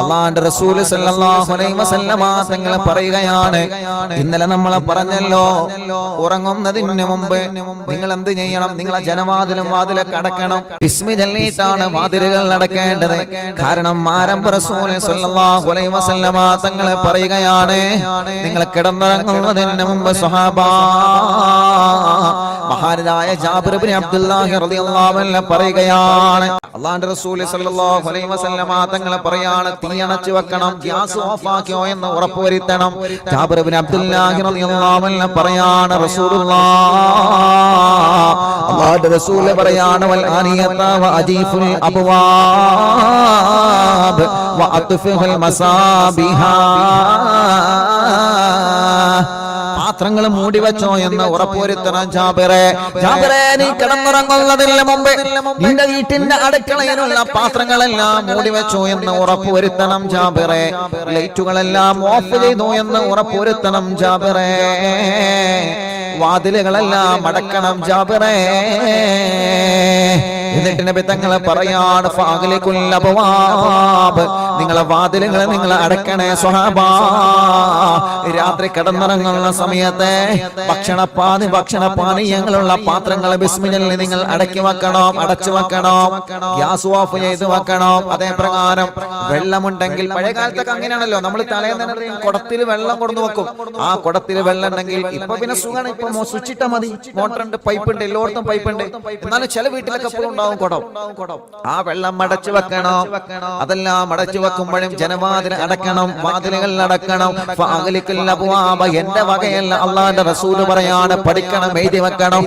അള്ളാന്റെ റസൂൽ തങ്ങൾ പറയുകയാണ് ഇന്നലെ നമ്മൾ പറഞ്ഞല്ലോ ഉറങ്ങുന്നതിന് മുമ്പ് നിങ്ങൾ എന്ത് ചെയ്യണം? നിങ്ങളെ ജനവാതിലും വാതിലൊക്കെ അടക്കണം വിസ്മി ചൊല്ലിയിട്ടാണ് വാതിലുകൾ നടക്കേണ്ടത്. കാരണം ആരംഭ റസൂൽ തങ്ങൾ പറയുകയാണ് നിങ്ങൾ കിടന്നിറങ്ങുന്നതിന് മുമ്പ് സ്വഹാബാ മഹാനായ ജാബിർ ഇബ്നു അബ്ദുല്ലാഹി റളിയല്ലാഹു അൻഹു പറയുകയാണ് അള്ളാഹുവിന്റെ റസൂൽ സല്ലല്ലാഹു അലൈഹി വസല്ലമ തങ്ങൾ പറയാണ് തീ അണച്ചു വെക്കണം ഗ്യാസ് ഓഫാക്കിയോ എന്ന് ഉറപ്പുവരുത്തണം. ജാബിർബിൻ അബ്ദുല്ലാഹി റളിയല്ലാഹു അൻഹു പറയാണ് റസൂലുള്ളാഹ് റസൂൽ പറയാണ് വൽ ആനിയത വ അജീഫുൽ അബ്വാബ് വ അത്ഫിഹുൽ പാത്രങ്ങൾ മൂടി വെച്ചോ എന്ന് ഉറപ്പുവരുത്തണം ജാബിറെ. ജാബിറെ നീ കിടന്നുറങ്ങുന്നതിന് മുമ്പ് നിന്റെ വീട്ടിന്റെ അടുക്കളയിലുള്ള പാത്രങ്ങളെല്ലാം മൂടി വെച്ചോ എന്ന് ഉറപ്പുവരുത്തണം ജാബിറെ. ലൈറ്റുകളെല്ലാം ഓഫ് ചെയ്തു എന്ന് ഉറപ്പുവരുത്തണം ജാബിറെ. വാതിലുകളെല്ലാം അടക്കണം ജാബിറെ. എന്നിട്ട് നബി തങ്ങളെ പറയാണ് ഫാഗിലിക്കുൽ അബ്വാബ് നിങ്ങളെ വാതിലുകൾ നിങ്ങൾ അടക്കണേ സ്വഹാബാ. രാത്രി കിടന്നിറങ്ങുന്ന സമയത്ത് ഭക്ഷണപ്പാതി ഭക്ഷണപാനീയങ്ങളുള്ള പാത്രങ്ങൾ ബിസ്മിനിൽ നിങ്ങൾ അടക്കി വെക്കണം അടച്ചു വെക്കണം ഗ്യാസ് ഓഫ് ചെയ്ത് വെക്കണം. അതേ പ്രകാരം വെള്ളമുണ്ടെങ്കിൽ പഴയ കാലത്തൊക്കെ അങ്ങനെയാണല്ലോ. നമ്മൾ തലേന്ന് കുടത്തിൽ വെള്ളം കൊടുന്നു വെക്കും. ആ കുടത്തിൽ വെള്ളം ഉണ്ടെങ്കിൽ ഇപ്പൊ പിന്നെ സുഖമാണ്. ഇപ്പൊ സ്വിച്ച് മതി. മോട്ടർ ഉണ്ട് പൈപ്പ് ഉണ്ട് എല്ലായിടത്തും പൈപ്പ് ഉണ്ട് എന്നാലും ചില വീട്ടിലൊക്കെ ഉണ്ടാവും കുടം. ആ വെള്ളം അടച്ചു വെക്കണം. അതെല്ലാം അടച്ചു വെക്കുമ്പോഴും ജനവാതിൽ അടക്കണം വാതിലുകൾ അടക്കണം. എന്റെ വകയല്ല അള്ളാന്റെ റസൂൽ പറയാണ് പഠിക്കണം എഴുതി വെക്കണം.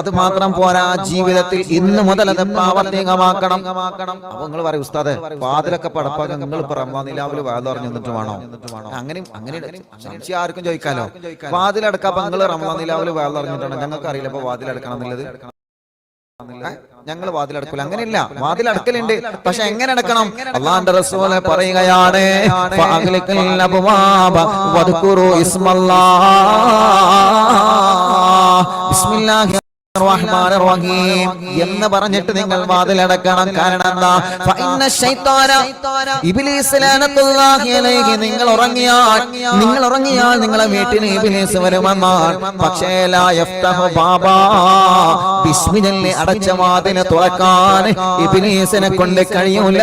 അത് മാത്രം പോരാ ജീവിതത്തിൽ ഇന്ന് മുതൽ അത് പ്രാവർത്തികമാക്കണം. അപ്പൊ നിങ്ങൾ പറയും ഉസ്താദ് വാതിലൊക്കെ പടപ്പാക്കാൻ നിങ്ങൾ നിലാവിൽ വാതിൽ പറഞ്ഞു നിന്നിട്ട് വേണോ? അങ്ങനെ അങ്ങനെ സംശയം ആർക്കും ചോദിക്കാലോ? വാതിലടക്കാപ്പൊ നിങ്ങൾ റമദാൻ നിലാവിൽ വാതിൽ അറിഞ്ഞിട്ടാണ് ഞങ്ങൾക്ക് അറിയില്ല അപ്പൊ വാതിലടക്കണം എന്നുള്ളത്. ഞങ്ങൾ വാതിലടക്കൂല വാതിൽ വാതിലടക്കലുണ്ട് പക്ഷെ എങ്ങനെ അടക്കണം അള്ളാന്റെ റസൂൽ പറയുകയാണ് ഇസ്മല്ലാ ബിസ്മില്ലാഹി എന്ന് പറഞ്ഞിട്ട് നിങ്ങൾ വാതിലടക്കണം. കാരണം എന്താ? നിങ്ങൾ ഉറങ്ങിയാൽ നിങ്ങൾ ഉറങ്ങിയാൽ നിങ്ങളെ വീട്ടിൽ ഇബിലീസ് വരുമെന്നാണ്. പക്ഷേ ബിസ്മില്ലി അടച്ച വാതിന് തുറക്കാൻ ഇബിലീസിനെ കൊണ്ട് കഴിയൂല.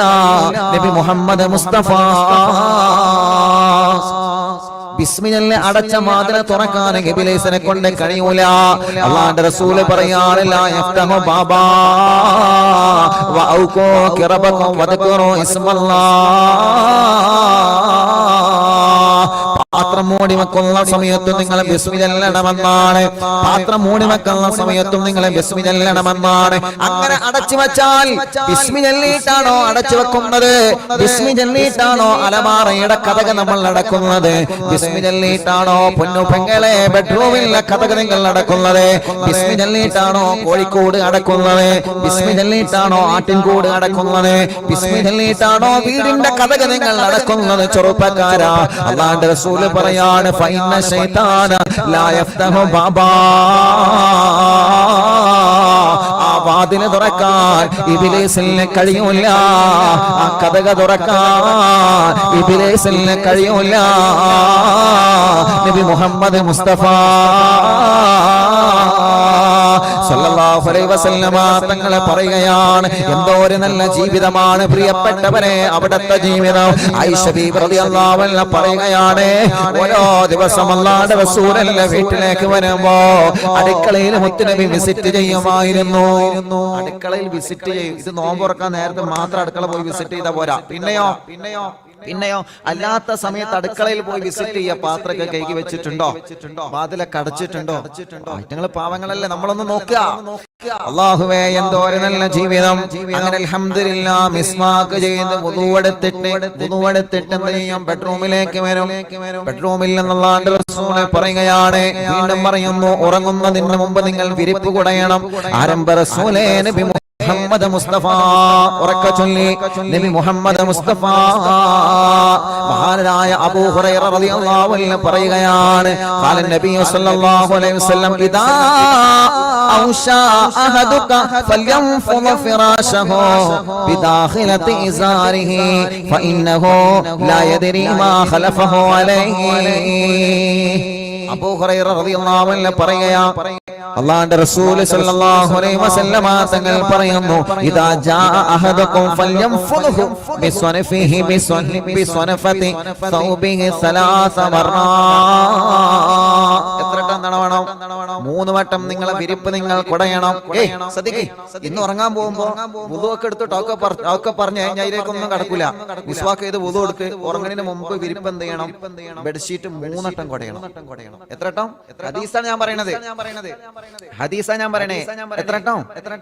നബി മുഹമ്മദ് മുസ്തഫ. ബിസ്മിനെ അടച്ച മാതിര തുറക്കാൻ ഇബിലേസിനെ കൊണ്ട് കഴിയൂല. അള്ളാന്റെ റസൂൽ പറയാറില്ല ബാബാ വഔകോ കിറബക്കും വദകുറു ഇസ്മല്ലാ. പാത്രം മൂടി വെക്കുന്ന സമയത്തും നിങ്ങൾ ബിസ്മിതല്ലണമെന്നാണ് പാത്രം മൂടി വെക്കുന്ന സമയത്തും നിങ്ങൾ ബിസ്മിതല്ലണമെന്നാണ് അങ്ങനെ അടച്ചു വെച്ചാൽ ബിസ്മിതല്ലിട്ടാണോ അടച്ചു വെക്കുന്നത്? ബിസ്മിതല്ലിട്ടാണോ അലമാറയുടെ കഥക നമ്മൾ നടക്കുന്നത്? ബിസ്മിതല്ലിട്ടാണോ പൊന്നു പെങ്ങളെ ബെഡ്റൂമിലെ കഥക നിങ്ങൾ നടക്കുന്നത്? ബിസ്മിതല്ലിട്ടാണോ കോഴിക്കോട് അടക്കുന്നത്? ബിസ്മിതല്ലിട്ടാണോ ആട്ടിൻകൂട് അടക്കുന്നത്? ബിസ്മിതല്ലിട്ടാണോ വീടിന്റെ കഥക നിങ്ങൾ നടക്കുന്നത്? ചെറുപ്പക്കാരാ അല്ലാണ്ട് റസൂൽ പറയാണ് ഫൈന ശൈത്താന ലാ യഫ്തഹു ബാബാ. ആ വാതിൽ തുറക്കാൻ ഇബിലേസിന് കഴിയൂല. ആ കഥക തുറക്കാൻ ഇബിലേസിന് കഴിയൂല. നബി മുഹമ്മദ് മുസ്തഫ തങ്ങളെ പറയുകയാണ് എന്തോ ഒരു നല്ല ജീവിതമാണ് പ്രിയപ്പെട്ടവനെ അവിടത്തെ ജീവിതം. അൻഹ പറയുകയാണ് ഓരോ ദിവസം അല്ലാഹുവിന്റെ റസൂലല്ല വീട്ടിലേക്ക് വരുമ്പോ അടുക്കളയിൽ മുത്തുനബി വിസിറ്റ് ചെയ്യുമായിരുന്നു. അടുക്കളയിൽ വിസിറ്റ് ചെയ്യും. ഇത് നോമ്പുറക്കാൻ നേരത്തെ മാത്രം അടുക്കള പോയി വിസിറ്റ് ചെയ്താൽ പോരാ. പിന്നെയോ? പിന്നെയോ? പിന്നെയോ അല്ലാത്ത സമയത്ത് അടുക്കളയിൽ പോയി വിസിറ്റ് ചെയ്യുക പാത്രമൊക്കെ കൈകി വെച്ചിട്ടുണ്ടോ? വാതിലൊക്കെ അടച്ചിട്ടുണ്ടോ നിങ്ങൾ പാവങ്ങളല്ലേ നമ്മളൊന്ന് നോക്കുക. അള്ളാഹുവേ എന്തോ ഒരു നല്ല ജീവിതം. അങ്ങനെ അൽഹംദുലില്ലാ മിസ്മാക്ക് ചെയ്ത് പുതുവെടുത്തിട്ട് പുതുവെടുത്തിട്ട് എന്ത് ചെയ്യും? ബെഡ്റൂമിലേക്ക് വരും. ബെഡ്റൂമിൽ നിന്നുള്ള റസൂൽ പറയുകയാണ് വീണ്ടും പറയുന്നു ഉറങ്ങുന്നതിന് മുമ്പ് നിങ്ങൾ വിരിപ്പ് കുടയണം. ആരംഭ റസൂലേ നബി മുഹമ്മദ് മുസ്തഫ. ഉറക്ക ചൊല്ലി നബി മുഹമ്മദ് മുസ്തഫ. മഹാനായ അബൂ ഹുറൈറ റളിയല്ലാഹു അൻഹു പറയുകയാണ് ഖാല നബി സല്ലല്ലാഹു അലൈഹി വസല്ലം ഇദാ ഔഷാ അഹദുക ഫല്യൻഫുദ ഫിറാശഹു ബിദാഖിലതി ഇസാരിഹി ഫഇന്നഹു ലാ യദ്രി മാ ഖലഫഹു അലൈഹി. അബൂ ഹുറൈറ റളിയല്ലാഹു അൻഹു പറയുകയാ അള്ളാഹുവിന്റെ റസൂൽ സല്ലല്ലാഹു അലൈഹി വസല്ലമ തങ്ങൾ പറയുന്നു ഇദാ ജാ അഹദുക്കും ഫല്യംഫുദഹു ബിസ്വനഫിഹി ബിസ്വനഫി ബിസ്വനഫതി സൗബിഹി സലാസ മർറാ എത്ര നടവണം? മൂന്ന് വട്ടം നിങ്ങളെ വിരിപ്പ് നിങ്ങൾ കുടയണം. ഏയ് സദിഖ് ഇന്ന് ഉറങ്ങാൻ പോകുമ്പോ വുതുവൊക്കെ എടുത്തിട്ട് ഒക്കെ പറ- ഒക്കെ പറഞ്ഞ് കഴിഞ്ഞാൽ ഇതിലേക്കൊന്നും കടക്കൂല വിശ്വാക്ക് ചെയ്ത് വുതു കൊടുക്ക് ഉറങ്ങണതിന് മുമ്പ് വിരിപ്പ് എന്ത് ചെയ്യണം? ബെഡ്ഷീറ്റ് മൂന്നട്ടം കുടയണം. എത്ര എട്ടം ഹദീസാണ് ഞാൻ പറയണത്. ഹദീസാ ഞാൻ പറയണേ. എത്ര എട്ടം എത്ര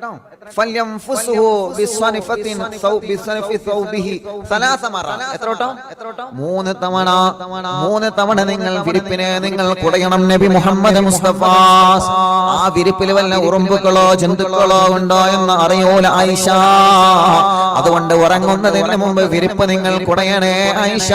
മൂന്ന് തവണ. മൂന്ന് തവണ. നിങ്ങൾ വിരിപ്പിനെ നിങ്ങൾ കുടയണം. നബി മുഹമ്മദ് മുസ്തഫ. ആ വിരിപ്പിൽ വല്ല ഉറുമ്പുകളോ ജന്തുക്കളോ ഉണ്ടോ എന്ന് അറിയൂല ആയിഷ. അതുകൊണ്ട് ഉറങ്ങുന്നതിന് മുമ്പ് വിരിപ്പ് നിങ്ങൾ കുടയണേ ആയിഷ.